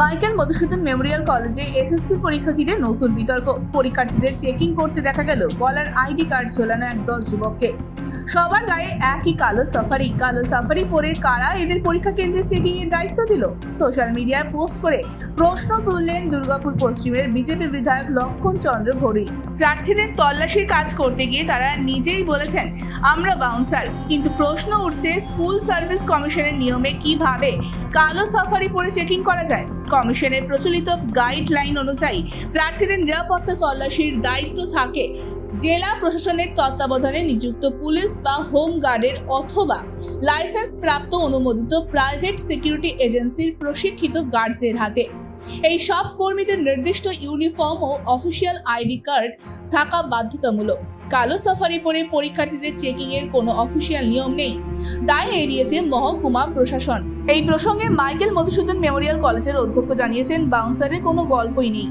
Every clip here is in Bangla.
মাইকেল মধুসূদন মেমোরিয়াল কলেজে এসএসসি পরীক্ষা ঘিরে নতুন বিতর্ক। পরীক্ষার্থীদের চেকিং করতে দেখা গেল বলার আইডি কার্ড ঝোলানো একদল যুবককে। সবার গায়ে একই কালো সাফারি। কালো সাফারি পরে কারা এদের পরীক্ষা কেন্দ্রে চেকিং এর দায়িত্ব দিল? সোশ্যাল মিডিয়ায় পোস্ট করে প্রশ্ন তুললেন দুর্গাপুর পশ্চিমের বিজেপি বিধায়ক লক্ষণ চন্দ্র ভরুই প্রার্থীদের তল্লাশির কাজ করতে গিয়ে তারা নিজেই বলেছেন, আমরা বাউন্সার কিন্তু প্রশ্ন উঠছে, স্কুল সার্ভিস কমিশনের নিয়মে কীভাবে কালো সাফারি পরে চেকিং করা যায়? কমিশনের প্রচলিত গাইডলাইন অনুযায়ী প্রার্থীদের নিরাপত্তা তল্লাশির দায়িত্ব থাকে। জেলা প্রশাসনের তত্ত্বাবধানে নিযুক্ত পুলিশ বা হোম গার্ডের অথবা লাইসেন্স প্রাপ্ত অনুমোদিত প্রাইভেট সিকিউরিটি এজেন্সির প্রশিক্ষিত গার্ডদের হাতে। এই সব কর্মীদের নির্দিষ্ট ইউনিফর্ম ও অফিসিয়াল আইডি কার্ড থাকা বাধ্যতামূলক। কালো সাফারি পরে পরীক্ষার্থীদের চেকিং এর কোনো অফিসিয়াল নিয়ম নেই। দায় এড়িয়েছে মহকুমা প্রশাসন। এই প্রসঙ্গে মাইকেল মধুসূদন মেমোরিয়াল কলেজের অধ্যক্ষ জানিয়েছেন, বাউন্সারের কোনো গল্পই নেই।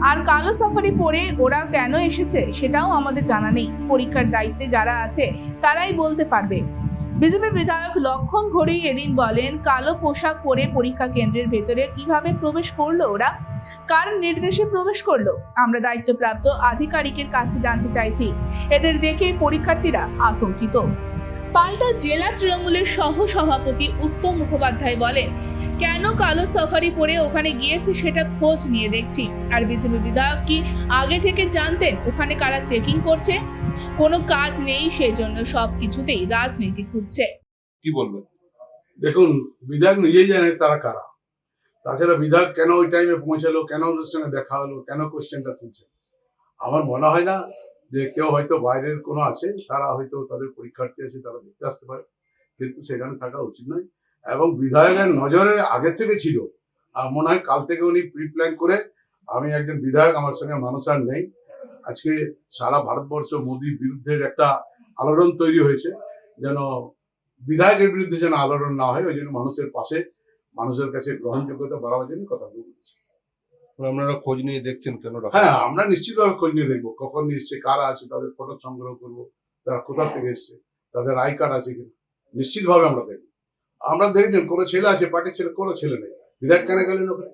আর কালো সাফারি পরে ওরা কেন এসেছে সেটাও আমাদের জানা নেই। পরীক্ষার দায়িত্বে যারা আছে, তারাই বলতে পারবে। বিজেপি বিধায়ক লক্ষণ ঘড়ি এদিন বলেন, কালো পোশাক পরে পরীক্ষা কেন্দ্রের ভেতরে কীভাবে প্রবেশ করল ওরা? কার নির্দেশে প্রবেশ করল? আমরা দায়িত্বপ্রাপ্ত আধিকারিকের কাছে জানতে চাইছি। এদের দেখে পরীক্ষার্থীরা আতঙ্কিত। পাল্টা জেলা তৃণমূলের সহ সভাপতি উত্তম মুখোপাধ্যায় বলেন, কেন কালো সাফারি পরে ওখানে গিয়েছে সেটা খোঁজ নিয়ে দেখছি। আর বিজেপি বিধায়ক কি আগে থেকে জানতেন ওখানে কারা চেকিং করছে? কোনো কাজ নেই সেই জন্য সব কিছুতেই রাজনীতি খুঁজছে কি বলবেন? দেখুন, বিধায়ক নিজেই জানে তারা কারা। তাছাড়া বিধায়ক কেন ওই টাইমে পৌঁছালো, কেন ওদের সঙ্গে দেখা হলো, কেন কোশ্চেনটা তুলছে? আমার মনে হয় না যে কেউ হয়তো বাইরের কোনো আছে, তারা হয়তো তাদের পরীক্ষার্থী আছে তারা দেখতে আসতে পারে। কিন্তু সেখানে থাকা উচিত নয়। এবং বিধায়কের নজরে আগের থেকে ছিল। আর মনে হয় কাল থেকে উনি প্রি প্ল্যান করে আমি একজন বিধায়ক, আমার সঙ্গে মানুষ আর নেই। আজকে সারা ভারতবর্ষ মোদির বিরুদ্ধে একটা আলোড়ন তৈরি হয়েছে। যেন বিধায়কের বিরুদ্ধে যেন আলোড়ন না হয়, ওই জন্য মানুষের পাশে, মানুষের কাছে গ্রহণযোগ্যতা বাড়াবার জন্য কথা বলছি। আপনারা খোঁজ নিয়ে দেখছেন কেন হ্যাঁ আমরা নিশ্চিতভাবে খোঁজ নিয়ে দেখব কখন এসছে কারা আছে তাদের ফটো সংগ্রহ করব তারা কোথা থেকে এসছে তাদের আই কার্ড আছে কিনা নিশ্চিতভাবে আমরা দেখব। আমরা দেখেছেন কোনো ছেলে আছে পার্টির ছেলে কোনো ছেলে নেই। বিধায়ক কেন গেলেন ওখানে?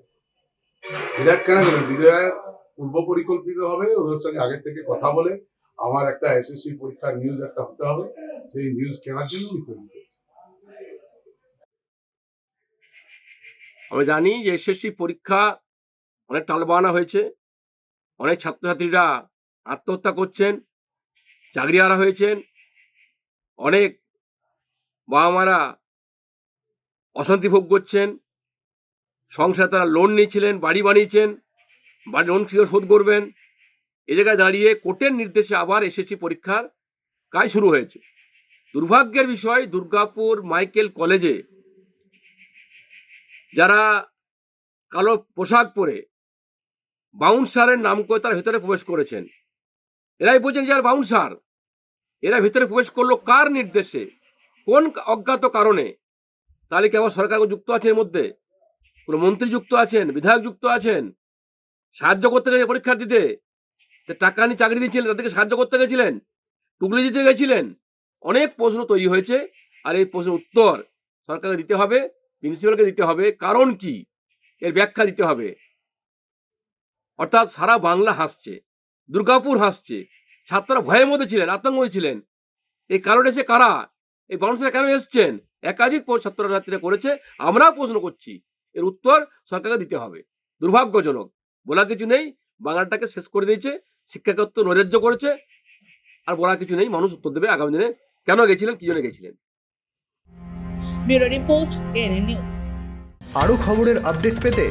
বিধায়ক কেন গেলেন? বিধায়ক পূর্ব পরিকল্পিত হবে ওদের সঙ্গে আগের থেকে কথা বলে আমার একটা এসএসসি পরীক্ষার নিউজ একটা হতে হবে সেই নিউজ কেনার জন্য আমি। আমরা জানি যে এসএসসি পরীক্ষা অনেক টালবানা হয়েছে। অনেক ছাত্রছাত্রীরা আত্মহত্যা করছেন চাকরি হারা হয়েছেন, অনেক বাবা মারা অশান্তি ভোগ করছেন। সংসারে তারা লোন নিয়েছিলেন, বাড়ি বানিয়েছেন, বাড়ি লোন কীভাবে শোধ করবেন? এ জায়গায় দাঁড়িয়ে কোর্টের নির্দেশে আবার এসএসসি পরীক্ষার কাজ শুরু হয়েছে। দুর্ভাগ্যের বিষয়, দুর্গাপুর মাইকেল কলেজে যারা কালো পোশাক পরে বাউন্সারের নাম করে তার ভেতরে প্রবেশ করেছেন। এরাই বোঝেন যে আর বাউন্সার, এরা ভেতরে প্রবেশ করল কার নির্দেশে? কোন অজ্ঞাত কারণে? তাহলে কি আবার সরকার যুক্ত আছে এর মধ্যে? কোনো মন্ত্রী যুক্ত আছেন? বিধায়ক যুক্ত আছেন? সাহায্য করতে গেছে পরীক্ষার্থীতে টাকা নিয়ে চাকরি দিয়েছিলেন, তাদেরকে সাহায্য করতে গেছিলেন? টুকলি দিতে গেছিলেন? অনেক প্রশ্ন তৈরি হয়েছে, আর এই প্রশ্নের উত্তর সরকারকে দিতে হবে, প্রিন্সিপালকে দিতে হবে। কারণ কি? এর ব্যাখ্যা দিতে হবে। অর্থাৎ সারা বাংলা হাসছে দুর্গাপুর হাসছে ছাত্ররা ভয়ের মধ্যে ছিলেন আতঙ্ক ছিলেন। এই কারণে সে কারা? এই মানুষরা কেন এসছেন? একাধিক প- ছাত্রছাত্রীরা করেছে আমরাও প্রশ্ন করছি। এর উত্তর সরকারকে দিতে হবে। দুর্ভাগ্যজনক বলা কিছু নেই বাংলাটাকে শেষ করে দিয়েছে শিক্ষাকত্ব নৈরাজ্য করেছে আর বলা কিছু নেই মানুষ উত্তর দেবে আগামী দিনে। কেন গেছিলেন? কি জন্য গেছিলেন? Bureau report N news. আরও খবরের আপডেট পেতে